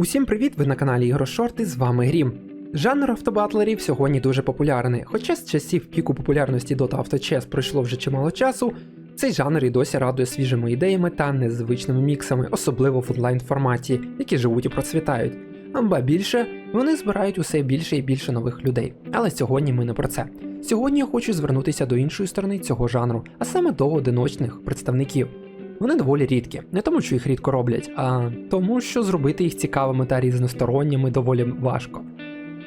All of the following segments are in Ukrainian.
Усім привіт! Ви на каналі Ігрошорти, з вами Грім. Жанр автобатлерів сьогодні дуже популярний, хоча з часів піку популярності Dota Chess пройшло вже чимало часу, цей жанр і досі радує свіжими ідеями та незвичними міксами, особливо в онлайн форматі, які живуть і процвітають. Ба більше, вони збирають усе більше і більше нових людей. Але сьогодні ми не про це. Сьогодні я хочу звернутися до іншої сторони цього жанру, а саме до одиночних представників. Вони доволі рідкі, не тому, що їх рідко роблять, а тому, що зробити їх цікавими та різносторонніми доволі важко.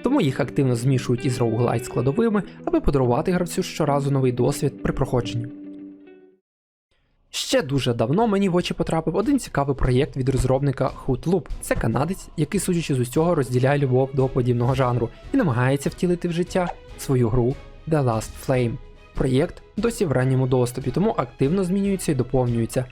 Тому їх активно змішують із роуглайт складовими, аби подарувати гравцю щоразу новий досвід при проходженні. Ще дуже давно мені в очі потрапив один цікавий проєкт від розробника Hootloop. Це канадець, який, судячи з усього, розділяє любов до подібного жанру і намагається втілити в життя свою гру The Last Flame. Проєкт досі в ранньому доступі, тому активно змінюється і доповнюється.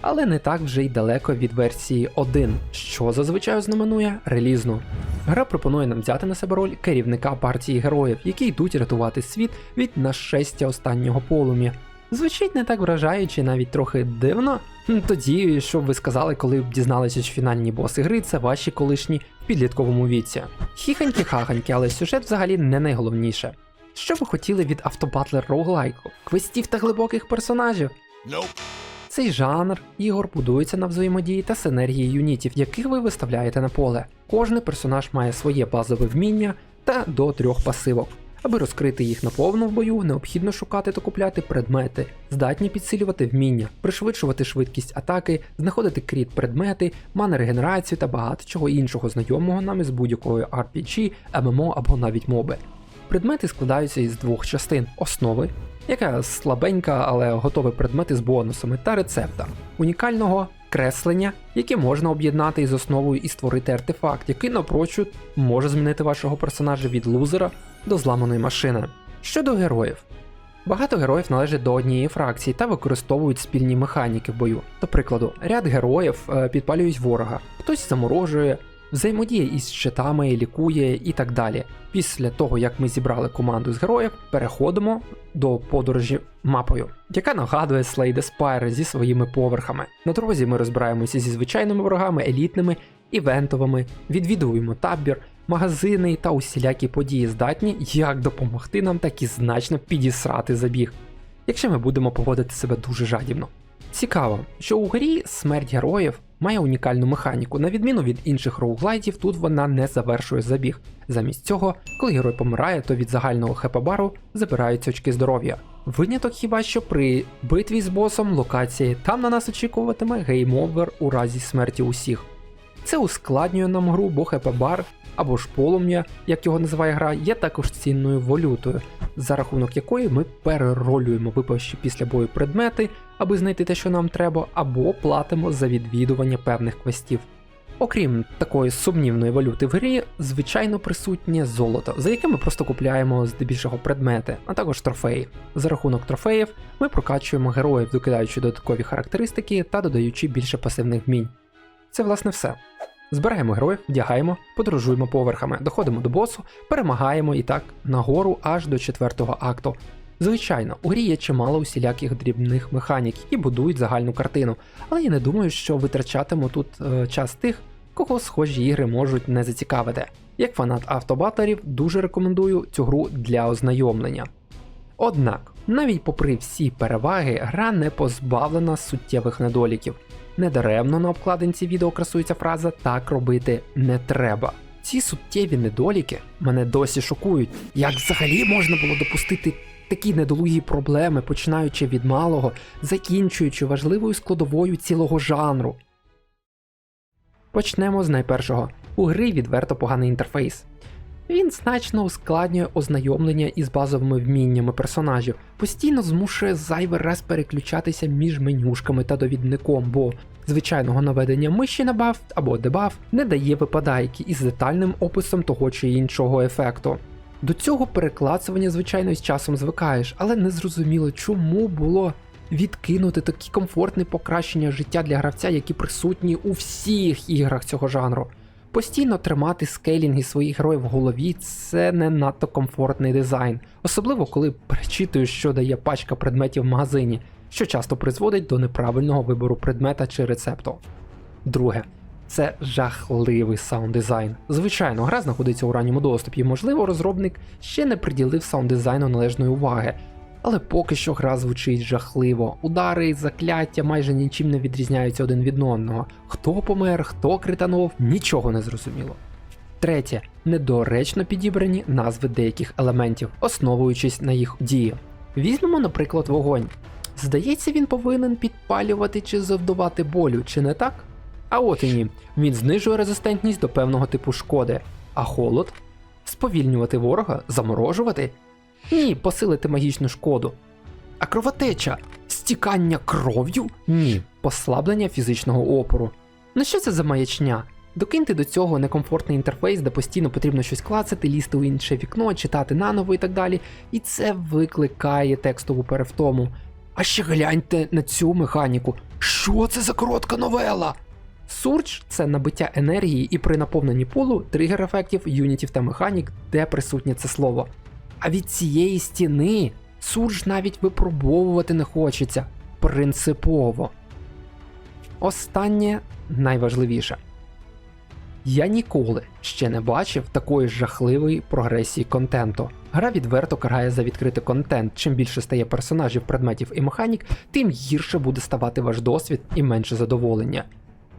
Але не так вже й далеко від версії 1, що зазвичай знаменує релізну. Гра пропонує нам взяти на себе роль керівника партії героїв, які йдуть рятувати світ від нашестя останнього полум'я. Звучить не так вражаюче, навіть трохи дивно. Тоді, що б ви сказали, коли б дізналися, що фінальні боси гри це ваші колишні в підлітковому віці. Хіханьки-хаханьки, але сюжет взагалі не найголовніше. Що ви хотіли від автобатлер роуглайку? Квестів та глибоких персонажів? Цей жанр ігор будується на взаємодії та синергії юнітів, яких ви виставляєте на поле. Кожний персонаж має своє базове вміння та до трьох пасивок. Аби розкрити їх наповну в бою, необхідно шукати та купляти предмети, здатні підсилювати вміння, пришвидшувати швидкість атаки, знаходити кріт предмети, мани регенерацію та багато чого іншого знайомого нам із будь-якої RPG, ММО або навіть моби. Предмети складаються із двох частин: основи, яка слабенька, але готові предмети з бонусами та рецепта, унікального креслення, яке можна об'єднати із основою і створити артефакт, який напрочуд може змінити вашого персонажа від лузера до зламаної машини. Щодо героїв. Багато героїв належать до однієї фракції та використовують спільні механіки в бою. До прикладу, ряд героїв е, підпалюють ворога, хтось заморожує, взаємодіє із щитами, лікує і так далі. Після того, як ми зібрали команду з героїв, переходимо до подорожі мапою, яка нагадує Slay the Spire зі своїми поверхами. На дорозі ми розбираємося зі звичайними ворогами, елітними, івентовими, відвідуємо табір, магазини та усілякі події здатні як допомогти нам, так і значно підісрати забіг, якщо ми будемо поводити себе дуже жадібно. Цікаво, що у грі смерть героїв має унікальну механіку. На відміну від інших роуглайдів, тут вона не завершує забіг. Замість цього, коли герой помирає, то від загального хп-бару забираються очки здоров'я. Виняток хіба що при битві з босом локації там на нас очікуватиме гейм-овер у разі смерті усіх. Це ускладнює нам гру, бо хп-бар або ж полум'я, як його називає гра, є також цінною валютою, за рахунок якої ми переролюємо випавші після бою предмети, аби знайти те, що нам треба, або платимо за відвідування певних квестів. Окрім такої сумнівної валюти в грі, звичайно присутнє золото, за яке ми просто купляємо здебільшого предмети, а також трофеї. За рахунок трофеїв ми прокачуємо героїв, докидаючи додаткові характеристики та додаючи більше пасивних вмінь. Це власне все. Збираємо героїв, вдягаємо, подорожуємо поверхами, доходимо до босу, перемагаємо і так нагору аж до четвертого акту. Звичайно, у грі є чимало усіляких дрібних механік, які будують загальну картину, але я не думаю, що витрачатиму тут е, час тих, кого схожі ігри можуть не зацікавити. Як фанат автобатлерів, дуже рекомендую цю гру для ознайомлення. Однак, навіть попри всі переваги, гра не позбавлена суттєвих недоліків. Недаремно на обкладинці відео красується фраза так робити не треба. Ці суттєві недоліки мене досі шокують. Як взагалі можна було допустити такі недолугі проблеми, починаючи від малого, закінчуючи важливою складовою цілого жанру? Почнемо з найпершого. У гри відверто поганий інтерфейс. Він значно ускладнює ознайомлення із базовими вміннями персонажів, постійно змушує зайвий раз переключатися між менюшками та довідником, бо звичайного наведення миші на баф або дебаф не дає випадайки із детальним описом того чи іншого ефекту. До цього переклацування, звичайно, з часом звикаєш, але не зрозуміло, чому було відкинути такі комфортні покращення життя для гравця, які присутні у всіх іграх цього жанру. Постійно тримати скейлінги своїх героїв в голові це не надто комфортний дизайн, особливо коли перечитуєш, що дає пачка предметів в магазині, що часто призводить до неправильного вибору предмета чи рецепту. Друге, Це жахливий саунд-дизайн. Звичайно, гра знаходиться у ранньому доступі, можливо, розробник ще не приділив саунд-дизайну належної уваги. Але поки що гра звучить жахливо. Удари, закляття майже нічим не відрізняються один від одного. Хто помер, хто кританув, нічого не зрозуміло. Третє. Недоречно підібрані назви деяких елементів, основуючись на їх дії. Візьмемо, наприклад, вогонь. Здається, він повинен підпалювати чи завдавати болю, чи не так? А от і ні. Він знижує резистентність до певного типу шкоди, а холод сповільнювати ворога, заморожувати? Ні, посилити магічну шкоду. А кровотеча стікання кров'ю? Ні, послаблення фізичного опору. Ну що це за маячня? Докиньте до цього некомфортний інтерфейс, де постійно потрібно щось клацати, лізти у інше вікно, читати наново і так далі. І це викликає текстову перевтому. А ще гляньте на цю механіку. Що це за коротка новела? Сурдж це набиття енергії і при наповненні пулу тригер ефектів, юнітів та механік, де присутнє це слово. А від цієї стіни сурдж навіть випробовувати не хочеться принципово. Останнє найважливіше. Я ніколи ще не бачив такої жахливої прогресії контенту. Гра відверто карає за відкритий контент. Чим більше стає персонажів, предметів і механік, тим гірше буде ставати ваш досвід і менше задоволення.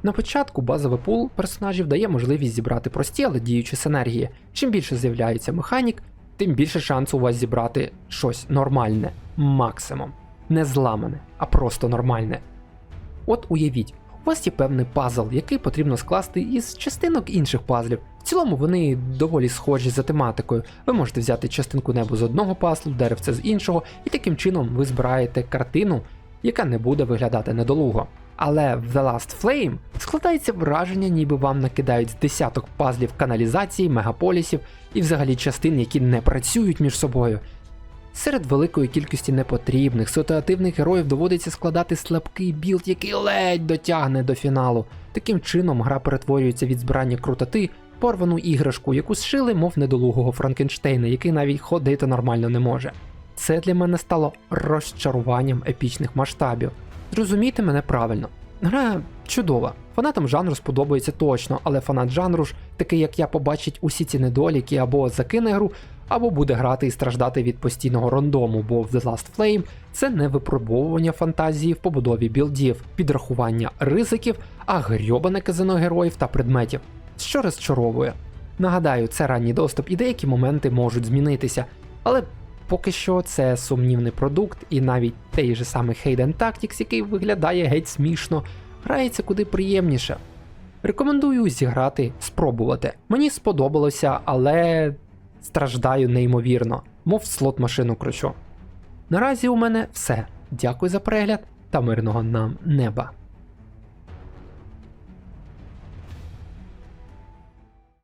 На початку базовий пул персонажів дає можливість зібрати прості, але діючі синергії. Чим більше з'являється механік, тим більше шансу у вас зібрати щось нормальне, максимум. Не зламане, а просто нормальне. От уявіть, у вас є певний пазл, який потрібно скласти із частинок інших пазлів. В цілому вони доволі схожі за тематикою. Ви можете взяти частинку небу з одного пазлу, деревце з іншого, і таким чином ви збираєте картину, яка не буде виглядати недолуго. Але в The Last Flame складається враження, ніби вам накидають з десяток пазлів каналізації, мегаполісів і взагалі частин, які не працюють між собою. Серед великої кількості непотрібних ситуативних героїв доводиться складати слабкий білд, який ледь дотягне до фіналу. Таким чином, гра перетворюється від збирання крутоти порвану іграшку, яку зшили, мов недолугого Франкенштейна, який навіть ходити нормально не може. Це для мене стало розчаруванням епічних масштабів. Зрозумійте мене правильно. Гра чудова. Фанатам жанру сподобається точно, але фанат жанру ж, такий як я, побачить усі ці недоліки або закине гру, або буде грати і страждати від постійного рандому, бо в The Last Flame це не випробовування фантазії в побудові білдів, підрахування ризиків, а грьобане казино героїв та предметів, що розчаровує. Нагадаю, це ранній доступ і деякі моменти можуть змінитися, але поки що це сумнівний продукт, і навіть той же самий Hayden Tactics, який виглядає геть смішно, грається куди приємніше. Рекомендую зіграти, спробувати. Мені сподобалося, але страждаю неймовірно, мов слот машину кручу. Наразі у мене все. Дякую за перегляд та мирного нам неба.